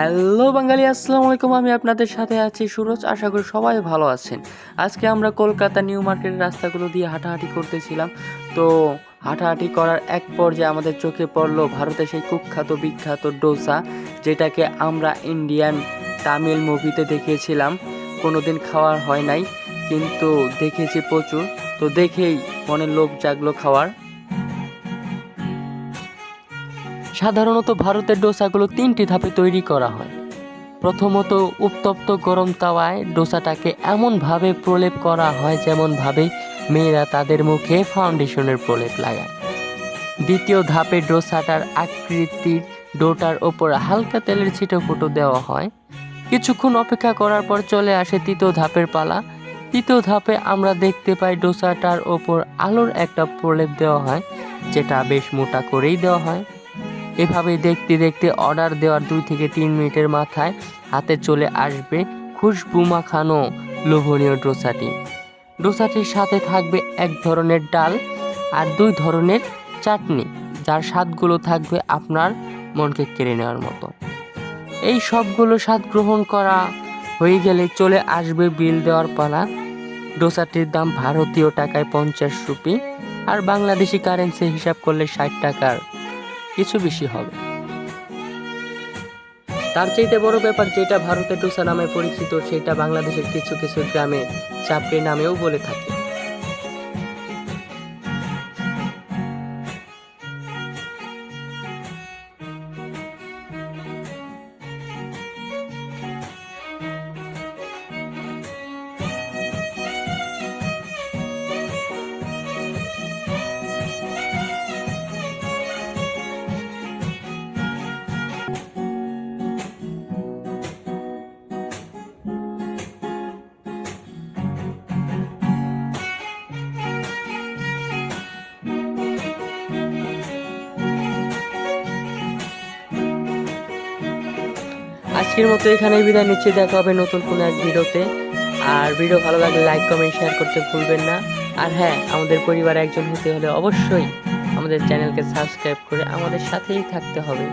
Hello বাঙালি, আসসালামু আলাইকুম। আমি আপনাদের সাথে আছি সুরজ। আশা করি সবাই ভালো আছেন। আজকে আমরা কলকাতা নিউ মার্কেটের রাস্তাগুলো দিয়ে হাঁটাহাঁটি করতেছিলাম। তো হাঁটাহাঁটি করার এক পর্যায়ে আমাদের চোখে পড়ল ভারতের সেই কুখ্যাত, বিখ্যাত ডোসা, যেটাকে আমরা ইন্ডিয়ান তামিল মুভিতে দেখিয়েছিলাম কোনোদিন খাওয়ার হয় নাই, কিন্তু দেখেছি প্রচুর। তো দেখেই মনে লোভ জাগলো খাওয়ার। সাধারণত ভারতের ডোসাগুলো তিনটি ধাপে তৈরি করা হয়। প্রথমত, উত্তপ্ত গরম তাওয়ায় ডোসাটাকে এমনভাবে প্রলেপ করা হয় যেমনভাবে মেয়েরা তাদের মুখে ফাউন্ডেশনের প্রলেপ লাগায়। দ্বিতীয় ধাপে ডোসাটার আকৃতির ডোটার ওপর হালকা তেলের ছিটো ফুটো দেওয়া হয়। কিছুক্ষণ অপেক্ষা করার পর চলে আসে তৃতীয় ধাপের পালা। তৃতীয় ধাপে আমরা দেখতে পাই ডোসাটার ওপর আলোর একটা প্রলেপ দেওয়া হয়, যেটা বেশ মোটা করেই দেওয়া হয়। এভাবে দেখতে দেখতে অর্ডার দেওয়ার দুই থেকে তিন মিনিটের মাথায় হাতে চলে আসবে খুশবু মাখানো লোভনীয় ডোসাটি। ডোসাটির সাথে থাকবে এক ধরনের ডাল আর দুই ধরনের চাটনি, যার স্বাদগুলো থাকবে আপনার মনকে কেড়ে নেওয়ার মতো। এই সবগুলো স্বাদ গ্রহণ করা হয়ে গেলে চলে আসবে বিল দেওয়ার পালা। ডোসাটির দাম ভারতীয় টাকায় পঞ্চাশ রুপি আর বাংলাদেশি কারেন্সি হিসাব করলে ষাট টাকার। কিছু বেশি হবে। তার চাইতে বড় ব্যাপার যেটা ভারতে টুসা নামে পরিচিত, সেটা বাংলাদেশের কিছু কিছু গ্রামে চাপড়ি নামেও বলে থাকে। আজকের মতো এখানেই বিদায় নিচ্ছি। দেখা হবে নতুন কোনো এক ভিডিওতে। আর ভিডিও ভালো লাগলে লাইক কমেন্ট শেয়ার করতে ভুলবেন না। আর হ্যাঁ আমাদের পরিবারে একজন হতে হলে অবশ্যই আমাদের চ্যানেলকে সাবস্ক্রাইব করে আমাদের সাথেই থাকতে হবে।